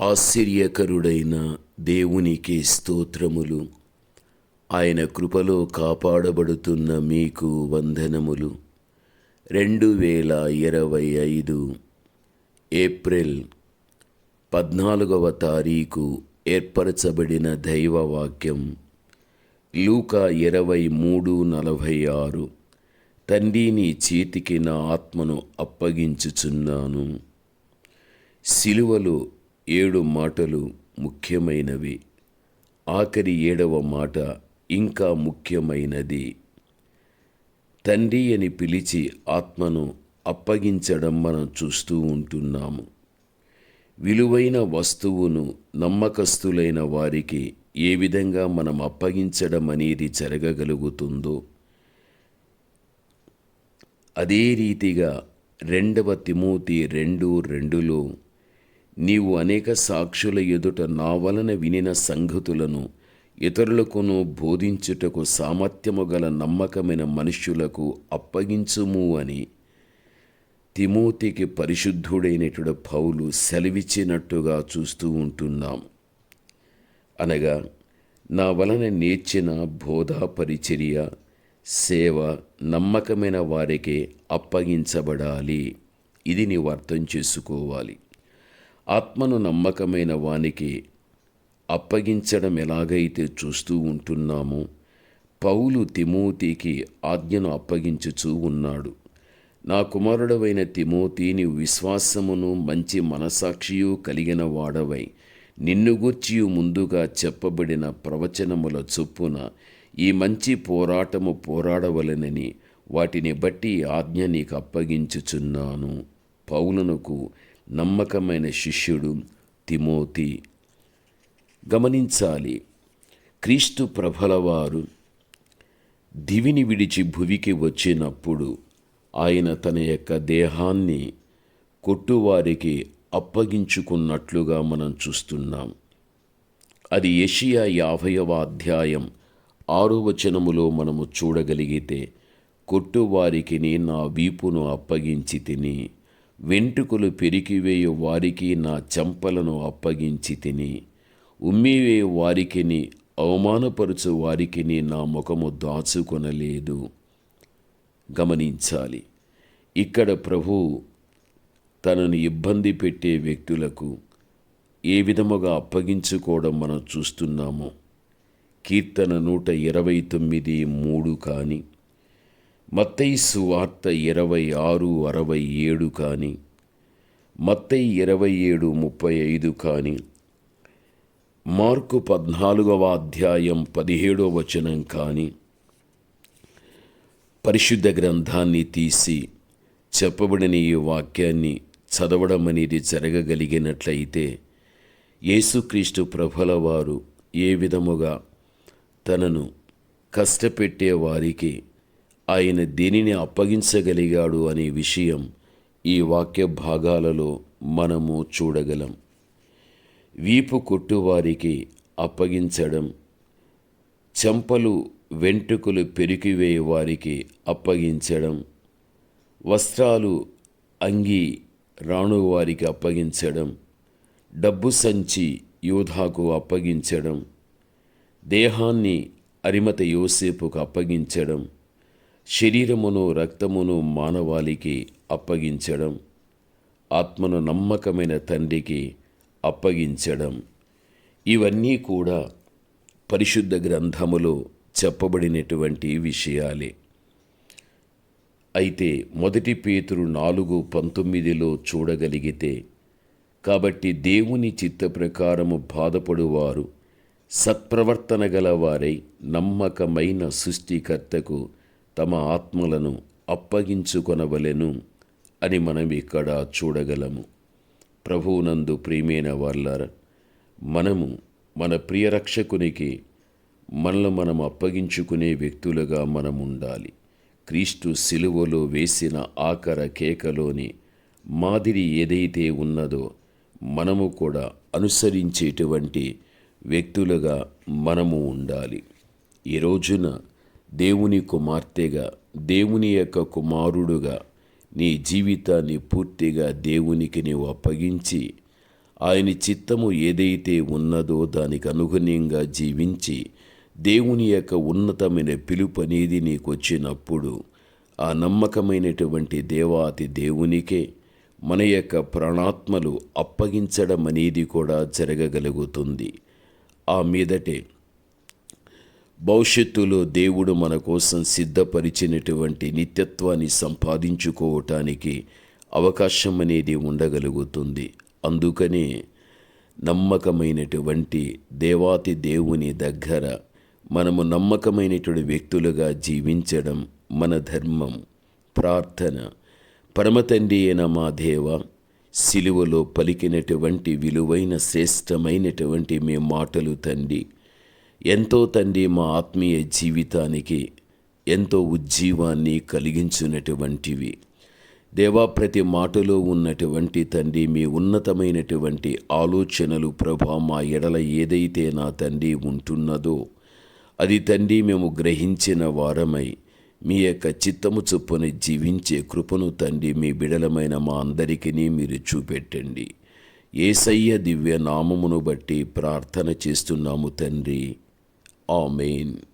ఆశ్చర్యకరుడైన దేవునికి స్తోత్రములు. ఆయన కృపలో కాపాడబడుతున్న మీకు వందనములు. రెండు వేల ఇరవై ఐదు ఏప్రిల్ పద్నాలుగవ తారీఖు ఏర్పరచబడిన దైవవాక్యం. లూకా ఇరవై మూడు నలభై ఆరు. తండ్రి నీ చేతికి నా ఆత్మను అప్పగించుచున్నాను. సిలువలో ఏడు మాటలు ముఖ్యమైనవి. ఆఖరి ఏడవ మాట ఇంకా ముఖ్యమైనది. తండ్రి అని పిలిచి ఆత్మను అప్పగించడం మనం చూస్తూ ఉంటున్నాము. విలువైన వస్తువును నమ్మకస్తులైన వారికి ఏ విధంగా మనం అప్పగించడం అనేది జరగగలుగుతుందో అదే రీతిగా రెండవ తిమోతి రెండు రెండులో నీవు అనేక సాక్షుల ఎదుట నా వలన వినిన సంగతులను ఇతరులకును బోధించుటకు సామర్థ్యము గల నమ్మకమైన మనుష్యులకు అప్పగించుము అని. తిమోతికి పరిశుద్ధుడైనటువంటి పౌలు సెలవిచ్చినట్టుగా చూస్తూ ఉంటున్నాం. అనగా నా వలన నేర్చిన బోధా పరిచర్య సేవ నమ్మకమైన వారికి అప్పగించబడాలి. ఇది నీవు అర్థం చేసుకోవాలి. ఆత్మను నమ్మకమైన వానికి అప్పగించడం ఎలాగైతే చూస్తూ ఉంటున్నామో పౌలు తిమోతికి ఆజ్ఞను అప్పగించుచూ ఉన్నాడు. నా కుమారుడవైన తిమోతిని విశ్వాసమును మంచి మనసాక్షియు కలిగిన వాడవై నిన్ను గూర్చి ముందుగా చెప్పబడిన ప్రవచనముల చొప్పున ఈ మంచి పోరాటము పోరాడవలనని వాటిని బట్టి ఆజ్ఞ నీకు అప్పగించుచున్నాను పౌలునకు నమ్మకమైన శిష్యుడు తిమోతి. గమనించాలి క్రీస్తు ప్రభలవారు దివిని విడిచి భువికి వచ్చినప్పుడు ఆయన తన యొక్క దేహాన్ని కొట్టువారికి అప్పగించుకున్నట్లుగా మనం చూస్తున్నాం. అది యషియా యాభైవ అధ్యాయం ఆరో వచనములో మనము చూడగలిగితే కొట్టువారికి నా వీపును అప్పగించి తిని వెంట్రుకలు పెరికివేయు వారికి నా చెంపలను అప్పగించి తిని ఉమ్మివేయు వారికిని అవమానపరచు వారికిని నా ముఖము దాచుకొనలేదు. గమనించాలి ఇక్కడ ప్రభు తనను ఇబ్బంది పెట్టే వ్యక్తులకు ఏ విధముగా అప్పగించుకోవడం మనం చూస్తున్నామో? కీర్తన నూట ఇరవై తొమ్మిది మూడు కానీ. మత్తైసు సువార్త ఇరవై ఆరు అరవై ఏడు కానీ మత్తయి ఇరవై ఏడు ముప్పై ఐదు కానీ మార్కు పద్నాలుగవ అధ్యాయం పదిహేడవ వచనం కానీ పరిశుద్ధ గ్రంథాన్ని తీసి చెప్పబడిన ఈ వాక్యాన్ని చదవడం అనేది జరగగలిగినట్లయితే యేసుక్రీస్తు ప్రభుల వారు ఏ విధముగా తనను కష్టపెట్టే వారికి ఆయన దేనిని అప్పగించగలిగాడు అనే విషయం ఈ వాక్య భాగాలలో మనము చూడగలం. వీపు కొట్టువారికి అప్పగించడం చెంపలు వెంట్రుకలు పెరికివేయ వారికి అప్పగించడం వస్త్రాలు అంగి రాణు వారికి అప్పగించడం డబ్బు సంచి యోధాకు అప్పగించడం దేహాన్ని అరిమత యోసేపుకు అప్పగించడం శరీరమును రక్తమును మానవాళికి అప్పగించడం ఆత్మను నమ్మకమైన తండ్రికి అప్పగించడం ఇవన్నీ కూడా పరిశుద్ధ గ్రంథములో చెప్పబడినటువంటి విషయాలే. అయితే మొదటి పేతురు నాలుగు పంతొమ్మిదిలో చూడగలిగితే కాబట్టి దేవుని చిత్త ప్రకారము బాధపడువారు సత్ప్రవర్తన గలవారై నమ్మకమైన సృష్టికర్తకు తమ ఆత్మలను అప్పగించుకొనవలెను అని మనం ఇక్కడ చూడగలము. ప్రభువునందు ప్రియమైన వాళ్ళార మనము మన ప్రియ రక్షకునికి మనల్ని మనం అప్పగించుకునే వ్యక్తులుగా మనం ఉండాలి క్రీస్తు సిలువలో వేసిన ఆకర కేకలోని మాదిరి ఏదైతే ఉన్నదో మనము కూడా అనుసరించేటువంటి వ్యక్తులుగా మనము ఉండాలి. ఈ రోజున దేవుని కుమార్తెగా దేవుని యొక్క కుమారుడుగా నీ జీవితాన్ని పూర్తిగా దేవునికి నీవు అప్పగించి ఆయన చిత్తము ఏదైతే ఉన్నదో దానికి అనుగుణ్యంగా జీవించి దేవుని యొక్క ఉన్నతమైన పిలుపు అనేది నీకు వచ్చినప్పుడు ఆ నమ్మకమైనటువంటి దేవాతి దేవునికే మన యొక్క ప్రాణాత్మలు అప్పగించడం అనేది కూడా జరగగలుగుతుంది. ఆ మీదటే భవిష్యత్తులో దేవుడు మన కోసం సిద్ధపరిచినటువంటి నిత్యత్వాన్ని సంపాదించుకోవటానికి అవకాశం అనేది ఉండగలుగుతుంది. అందుకనే నమ్మకమైనటువంటి దేవాతి దేవుని దగ్గర మనము నమ్మకమైనటువంటి వ్యక్తులుగా జీవించడం మన ధర్మం. ప్రార్థన. పరమతండ్రి అయిన మా దేవ సిలువలో పలికినటువంటి విలువైన శ్రేష్టమైనటువంటి మీ మాటలు తండ్రి. ఎంతో తండ్రి మా ఆత్మీయ జీవితానికి ఎంతో ఉజ్జీవాన్ని కలిగించినటువంటివి దేవా ప్రతి మాటలో ఉన్నటువంటి తండ్రి మీ ఉన్నతమైనటువంటి ఆలోచనలు ప్రభా మా ఎడల ఏదైతే నా తండ్రి ఉంటున్నదో అది తండ్రి మేము గ్రహించిన వారమై మీ యొక్క చిత్తము చొప్పున జీవించే కృపను తండ్రి మీ బిడలమైన మా అందరికీ మీరు చూపెట్టండి. ఏసయ్య దివ్య నామమును బట్టి ప్రార్థన చేస్తున్నాము తండ్రి. Oh, Amen.